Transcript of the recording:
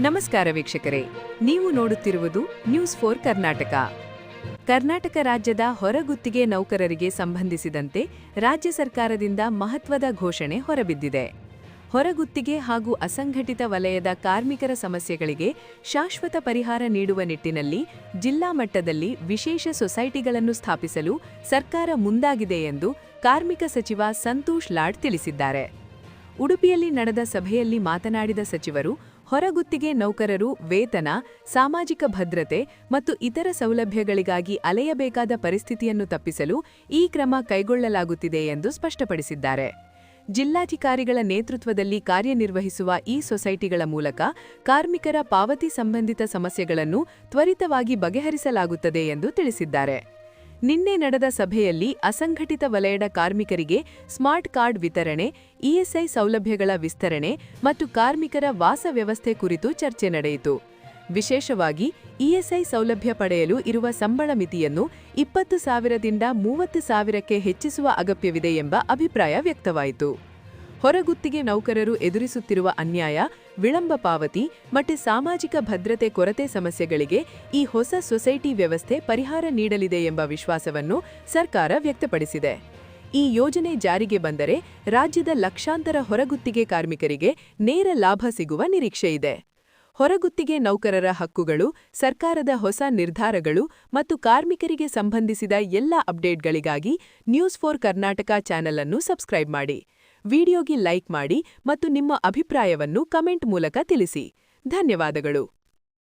ನಮಸ್ಕಾರ ವೀಕ್ಷಕರೇ. ನೀವು ನೋಡುತ್ತಿರುವುದು ನ್ಯೂಸ್ ಫೋರ್ ಕರ್ನಾಟಕ. ಕರ್ನಾಟಕ ರಾಜ್ಯದ ಹೊರಗುತ್ತಿಗೆ ನೌಕರರಿಗೆ ಸಂಬಂಧಿಸಿದಂತೆ ರಾಜ್ಯ ಸರ್ಕಾರದಿಂದ ಮಹತ್ವದ ಘೋಷಣೆ ಹೊರಬಿದ್ದಿದೆ. ಹೊರಗುತ್ತಿಗೆ ಹಾಗೂ ಅಸಂಘಟಿತ ವಲಯದ ಕಾರ್ಮಿಕರ ಸಮಸ್ಯೆಗಳಿಗೆ ಶಾಶ್ವತ ಪರಿಹಾರ ನೀಡುವ ನಿಟ್ಟಿನಲ್ಲಿ ಜಿಲ್ಲಾ ಮಟ್ಟದಲ್ಲಿ ವಿಶೇಷ ಸೊಸೈಟಿಗಳನ್ನು ಸ್ಥಾಪಿಸಲು ಸರ್ಕಾರ ಮುಂದಾಗಿದೆ ಎಂದು ಕಾರ್ಮಿಕ ಸಚಿವ ಸಂತೋಷ್ ಲಾಡ್ ತಿಳಿಸಿದ್ದಾರೆ. ಉಡುಪಿಯಲ್ಲಿ ನಡೆದ ಸಭೆಯಲ್ಲಿ ಮಾತನಾಡಿದ ಸಚಿವರು ಹೊರಗುತ್ತಿಗೆ ನೌಕರರು, ವೇತನ, ಸಾಮಾಜಿಕ ಭದ್ರತೆ ಮತ್ತು ಇತರ ಸೌಲಭ್ಯಗಳಿಗಾಗಿ ಅಲೆಯಬೇಕಾದ ಪರಿಸ್ಥಿತಿಯನ್ನು ತಪ್ಪಿಸಲು ಈ ಕ್ರಮ ಕೈಗೊಳ್ಳಲಾಗುತ್ತಿದೆ ಎಂದು ಸ್ಪಷ್ಟಪಡಿಸಿದ್ದಾರೆ. ಜಿಲ್ಲಾಧಿಕಾರಿಗಳ ನೇತೃತ್ವದಲ್ಲಿ ಕಾರ್ಯನಿರ್ವಹಿಸುವ ಈ ಸೊಸೈಟಿಗಳ ಮೂಲಕ ಕಾರ್ಮಿಕರ ಪಾವತಿ ಸಂಬಂಧಿತ ಸಮಸ್ಯೆಗಳನ್ನು ತ್ವರಿತವಾಗಿ ಬಗೆಹರಿಸಲಾಗುತ್ತದೆ ಎಂದು ತಿಳಿಸಿದ್ದಾರೆ. ನಿನ್ನೆ ನಡೆದ ಸಭೆಯಲ್ಲಿ ಅಸಂಘಟಿತ ವಲಯದ ಕಾರ್ಮಿಕರಿಗೆ ಸ್ಮಾರ್ಟ್ ಕಾರ್ಡ್ ವಿತರಣೆ ಇಎಸ್ಐ ಸೌಲಭ್ಯಗಳ ವಿಸ್ತರಣೆ ಮತ್ತು ಕಾರ್ಮಿಕರ ವಾಸ ವ್ಯವಸ್ಥೆ ಕುರಿತು ಚರ್ಚೆ ನಡೆಯಿತು. ವಿಶೇಷವಾಗಿ ಇಎಸ್ಐ ಸೌಲಭ್ಯ ಪಡೆಯಲು ಇರುವ ಸಂಬಳ ಮಿತಿಯನ್ನು ಇಪ್ಪತ್ತು ಸಾವಿರದಿಂದ ಮೂವತ್ತು ಸಾವಿರಕ್ಕೆ ಹೆಚ್ಚಿಸುವ ಅಗತ್ಯವಿದೆ ಎಂಬ ಅಭಿಪ್ರಾಯ ವ್ಯಕ್ತವಾಯಿತು. ಹೊರಗುತ್ತಿಗೆ ನೌಕರರು ಎದುರಿಸುತ್ತಿರುವ ಅನ್ಯಾಯ, ವಿಳಂಬ ಪಾವತಿ ಮತ್ತು ಸಾಮಾಜಿಕ ಭದ್ರತೆ ಕೊರತೆ ಸಮಸ್ಯೆಗಳಿಗೆ ಈ ಹೊಸ ಸೊಸೈಟಿ ವ್ಯವಸ್ಥೆ ಪರಿಹಾರ ನೀಡಲಿದೆ ಎಂಬ ವಿಶ್ವಾಸವನ್ನು ಸರ್ಕಾರ ವ್ಯಕ್ತಪಡಿಸಿದೆ. ಈ ಯೋಜನೆ ಜಾರಿಗೆ ಬಂದರೆ ರಾಜ್ಯದ ಲಕ್ಷಾಂತರ ಹೊರಗುತ್ತಿಗೆ ಕಾರ್ಮಿಕರಿಗೆ ನೇರ ಲಾಭ ಸಿಗುವ ನಿರೀಕ್ಷೆಯಿದೆ ಹೊರಗುತ್ತಿಗೆ ನೌಕರರ ಹಕ್ಕುಗಳು, ಸರ್ಕಾರದ ಹೊಸ ನಿರ್ಧಾರಗಳು ಮತ್ತು ಕಾರ್ಮಿಕರಿಗೆ ಸಂಬಂಧಿಸಿದ ಎಲ್ಲ ಅಪ್ಡೇಟ್ಗಳಿಗಾಗಿ ನ್ಯೂಸ್ ಫೋರ್ ಕರ್ನಾಟಕ ಚಾನೆಲ್ ಅನ್ನು ಸಬ್ಸ್ಕ್ರೈಬ್ ಮಾಡಿ. ವಿಡಿಯೋಗೆ ಲೈಕ್ ಮಾಡಿ ಮತ್ತು ನಿಮ್ಮ ಅಭಿಪ್ರಾಯವನ್ನು ಕಮೆಂಟ್ ಮೂಲಕ ತಿಳಿಸಿ. ಧನ್ಯವಾದಗಳು.